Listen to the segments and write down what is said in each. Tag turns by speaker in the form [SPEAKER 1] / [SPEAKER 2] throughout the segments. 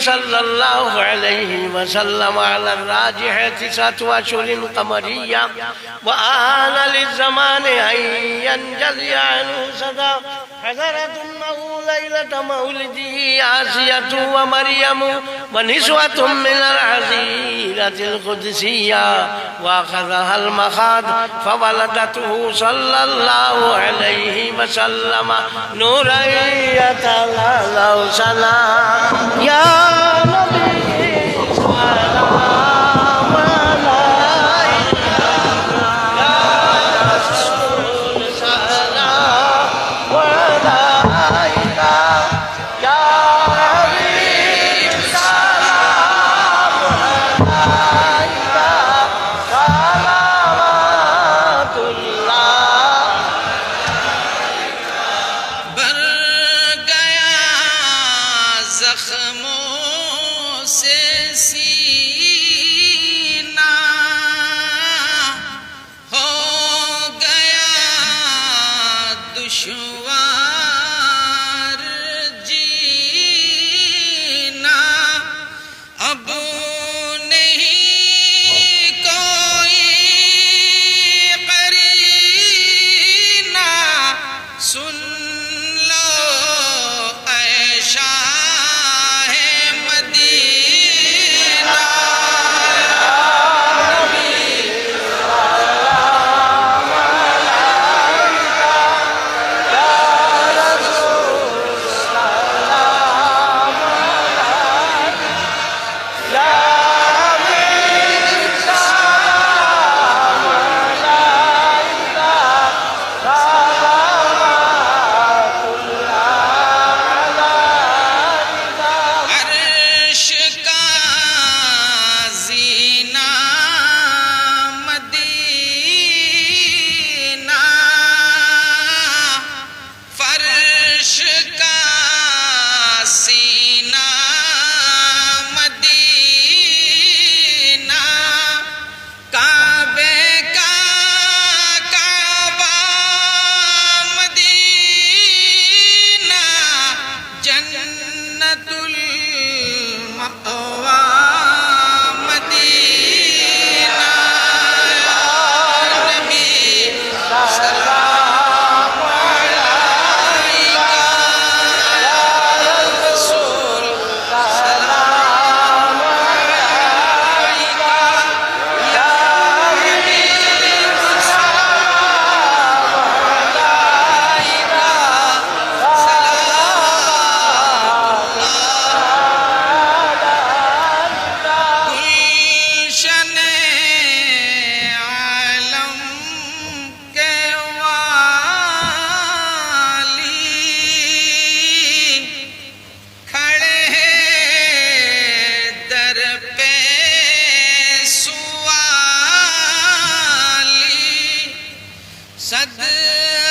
[SPEAKER 1] صلى الله عليه وسلم على الراجح تسعة أشهر قمرية وآن للزمان أن ينجلي عنه صدى. حضرت أنه ليلة مولده آسية ومريم ونسوة من العزيرة القدسية وأخذها المخاض فولدته صلى الله عليه وسلم. نورا يتلالى سلام. يا you Yeah.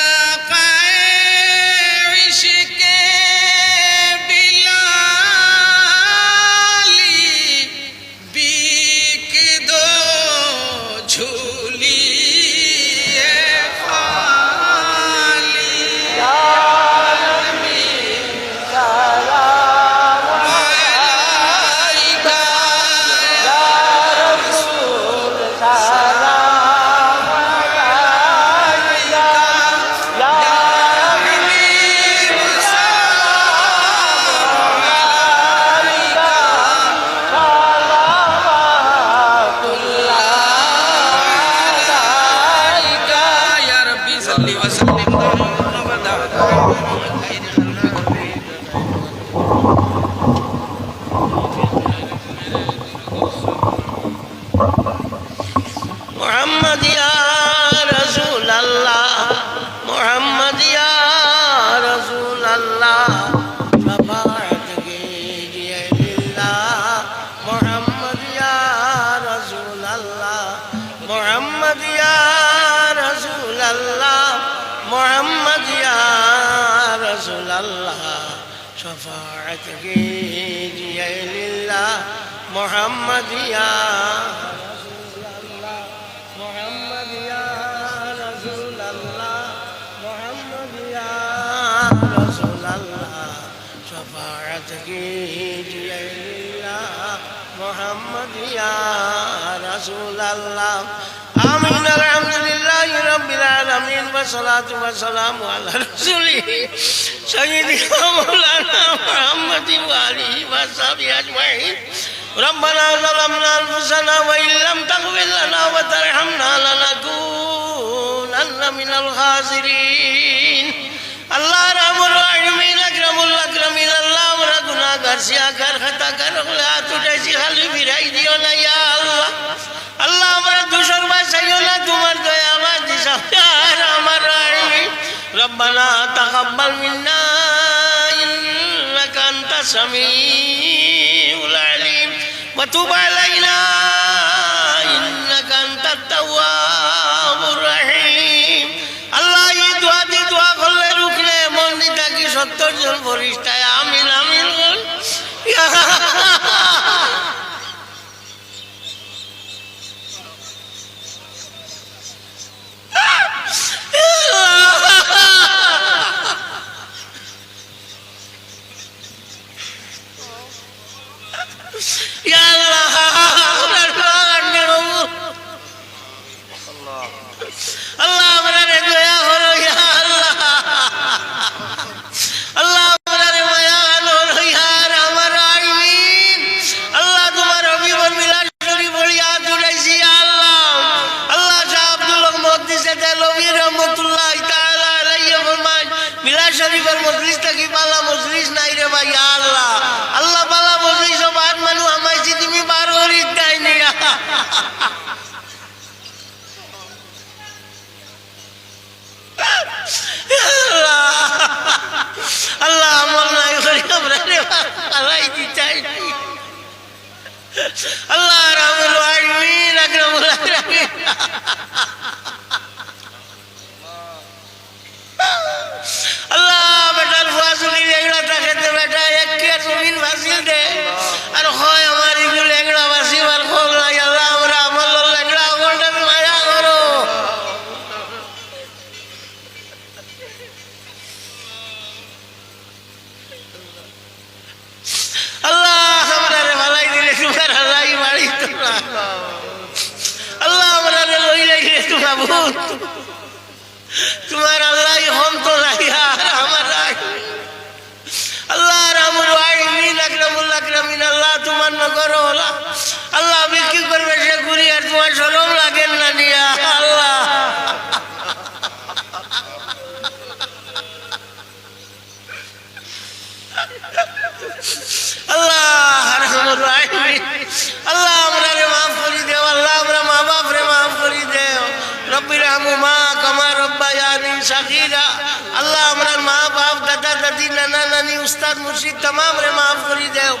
[SPEAKER 1] Allah শফাত K জিয়াইলিল্লাহ
[SPEAKER 2] Mohammad yeah Mohammad yeah Rasulullah, Mohammad yeah Rasulullah শফাত K জিয়াইলিল্লাহ والصلاة والسلام على رسوله سيدنا مولانا محمد وآله وصحبه أجمعين ربنا ظلمنا أنفسنا وإن لم تغفر لنا وترحمنا لنكونن من الخاسرين الله رحم الراحمين أكرم الأكرمين الله ورقنا غرسيا غر خطا غر غلات جيسي خلي فرائی دیو نا یا اللہ اللہ ہمارا دوشر بھائی سیو نا تمہار دویا شهر مرعي ربنا تقبل منا إنك أنت السميع العليم وتب علينا إنك أنت التواب الرحيم الله يدعى تدعى كل ركن من تاكي ستر جن فرشتايا آمين آمين يا yeah, আল্লাহ আল্লাহ আমরা রে মাফ করি দেও আল্লাহ আমরা মা বাপ রে মাফ করি দেও রব্বির আমু মা কমা রব্বা ইয়ানি সাকিরা আল্লাহ আমরা মা বাপ দাদা দাদি নানা নানি উস্তাদ মুর্শিদ তমাম রে মাফ করি দেও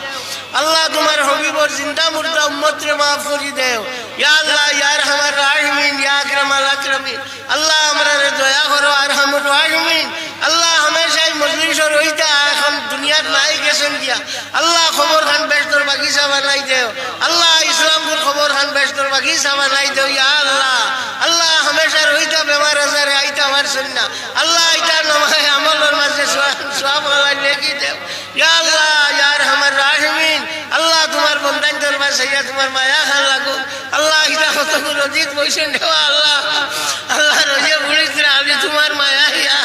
[SPEAKER 2] আল্লাহ তোমার হবিবর জিন্দা মুর্দা উম্মত রে মাফ করি দেও ইয়া আল্লাহ ইয়া রহমান রাহিমিন ইয়া আকরাম আল আকরামিন আল্লাহ আমরা রে দয়া করো আর হামুর রাহিমিন আল্লাহ হামেশাই মজলিস রইতা দুনিয়ার নাই গেছেন গিয়া। আল্লাহ খবর খান বেস্তর বাগিচা বানাই দেও। আল্লাহ ইসলামপুর খবর খান বেস্তর বাগিচা বানাই দেও, ইয়া আল্লাহ। আল্লাহ হামেশা রইতা বেমার আজারে আইতা পারছেন না আল্লাহ আইতা নমায় আমলের মাঝে সব গলায় দেও। ইয়া আল্লাহ ইয়ার আমার রাহিমিন আল্লাহ তোমার বন্দান তোর বাসাইয়া তোমার মায়া খান লাগো। আল্লাহ ইতা কত রজিত বৈশন দেওয়া আল্লাহ। আল্লাহ রজিয়া বুড়িস আমি তোমার মায়া, ইয়া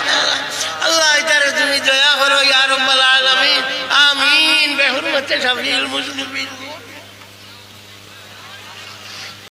[SPEAKER 2] বেহুরমতে শাফিউল মুসলিমিন